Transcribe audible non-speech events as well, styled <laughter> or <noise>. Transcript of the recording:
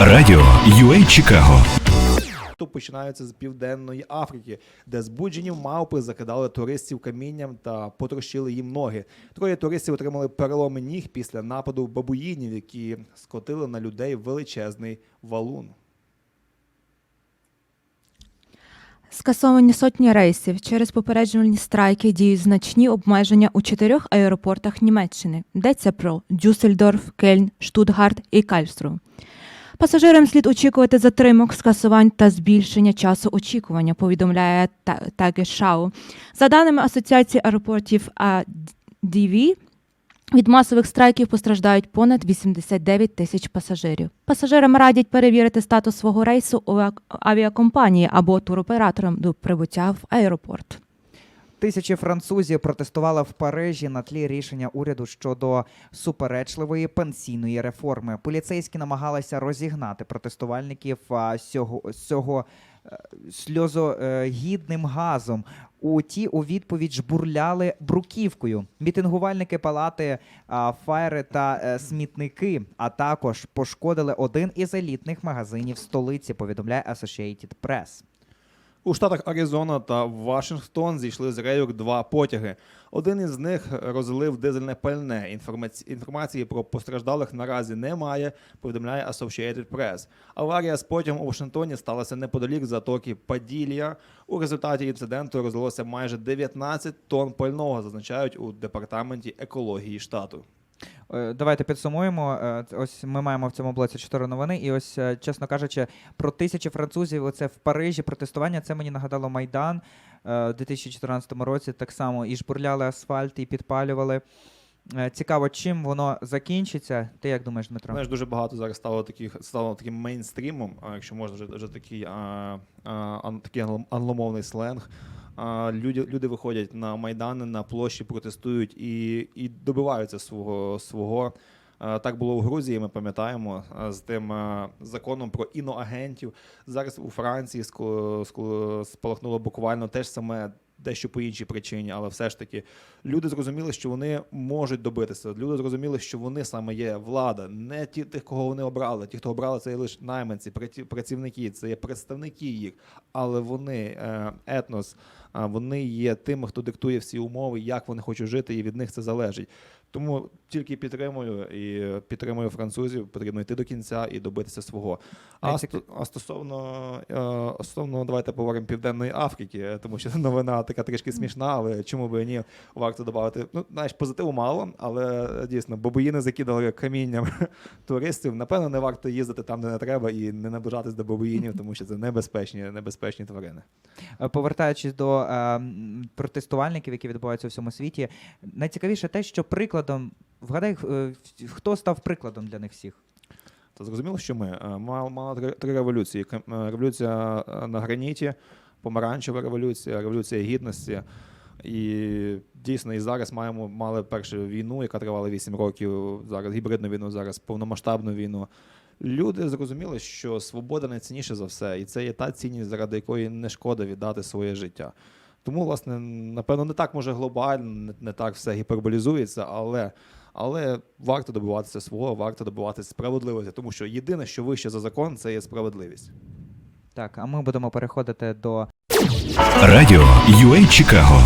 Радіо UA Чикаго Тут починаються з південної Африки, де збуджені мавпи закидали туристів камінням та потрощили їм ноги. Троє туристів отримали переломи ніг після нападу бабуїнів, які скотили на людей величезний валун. Скасовані сотні рейсів через попереджувальні страйки діють значні обмеження у чотирьох аеропортах Німеччини. Йдеться про Дюссельдорф, Кельн, Штутгарт і Кальстру. Пасажирам слід очікувати затримок, скасувань та збільшення часу очікування, повідомляє Та- Тагешау. За даними Асоціації аеропортів АДВ, від масових страйків постраждають понад 89 тисяч пасажирів. Пасажирам радять перевірити статус свого рейсу у авіакомпанії або туроператорам до прибуття в аеропорт. Тисячі французів протестували в Парижі на тлі рішення уряду щодо суперечливої пенсійної реформи. Поліцейські намагалися розігнати протестувальників цього, цього е, сльозогідним газом. У ті у відповідь жбурляли бруківкою. Мітингувальники палати фаєри та е, смітники, а також пошкодили один із елітних магазинів столиці. Повідомляє Associated Press. У штатах Аризона та Вашингтон зійшли з рейок два потяги. Один із них розлив дизельне пальне. Інформаці... Інформації про постраждалих наразі немає, повідомляє Associated Press. Аварія з потягом у Вашингтоні сталася неподалік затоки Паділля. У результаті інциденту розлилося майже 19 тонн пального, зазначають у департаменті екології штату. Е, Давайте підсумуємо. Е, Ось ми маємо в цьому блоці чотири новини. І ось, е, чесно кажучи, про тисячі французів. Оце в Парижі протестування. Це мені нагадало Майдан у 2014 році. Так само і жбурляли асфальт, і підпалювали. Цікаво, чим воно закінчиться. Ти як думаєш, Дмитро? Знаєш, дуже багато зараз стало таких стало таким мейнстрімом, якщо можна вже, вже такий, а, а, такий англомовний сленг. Люди, люди виходять на майдани, на площі, протестують і, і добиваються свого свого. Так було в Грузії, ми пам'ятаємо з тим законом про іноагентів. Зараз у Франції спалахнуло буквально те ж саме, дещо по іншій причині, але все ж таки люди зрозуміли, що вони можуть добитися. Люди зрозуміли, що вони саме є влада, не ті, тих, кого вони обрали. Ті, хто обрали, це є лише найманці, праці- працівники, це є представники їх, але вони е, етнос, вони є тими, хто диктує всі умови, як вони хочуть жити, і від них це залежить. Тому тільки підтримую і підтримую французів. Потрібно йти до кінця і добитися свого. А, а стосовно, е, стосовно давайте поговоримо Південної Африки, тому що <laughs> новина така трішки смішна, але чому би ні, варто додати. Ну, знаєш, позитиву мало, але дійсно, бабуїни закидали камінням <laughs> туристів. Напевно, не варто їздити там, де не треба, і не наближатись до бабуїнів, <laughs> тому що це небезпечні, небезпечні тварини. Повертаючись до е, протестувальників, які відбуваються у всьому світі, найцікавіше те, що прикладом, вгадай, е, хто став прикладом для них всіх? Та зрозуміло, що ми е, мали, мали три, три революції: е, революція е, на граніті, помаранчева революція, революція гідності. І дійсно, і зараз маємо мали першу війну, яка тривала 8 років. Зараз гібридну війну, зараз повномасштабну війну. Люди зрозуміли, що свобода найцінніше за все, і це є та цінність, заради якої не шкода віддати своє життя. Тому, власне, напевно, не так може глобально, не, не так все гіперболізується, але, але варто добиватися свого, варто добиватися справедливості, тому що єдине, що вище за закон, це є справедливість. Так, а ми будемо переходити до Радіо UA Чикаго